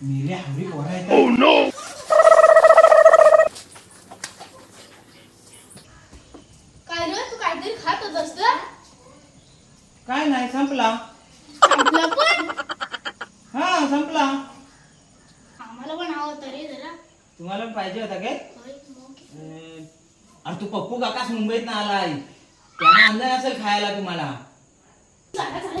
हरी ओरडायचा काय रे तू काहीतरी खात होतास तर काय नाही संपला संपलं पण हा संपला आम्हाला पण हवं होतं रे जरा तुम्हाला पण पाहिजे होता काय होय, मग. अं, अरे तू पप्पू काकाच मुंबईत ना आलाय त्यांना आणलं नसेल खायला तुम्हाला झाला झाला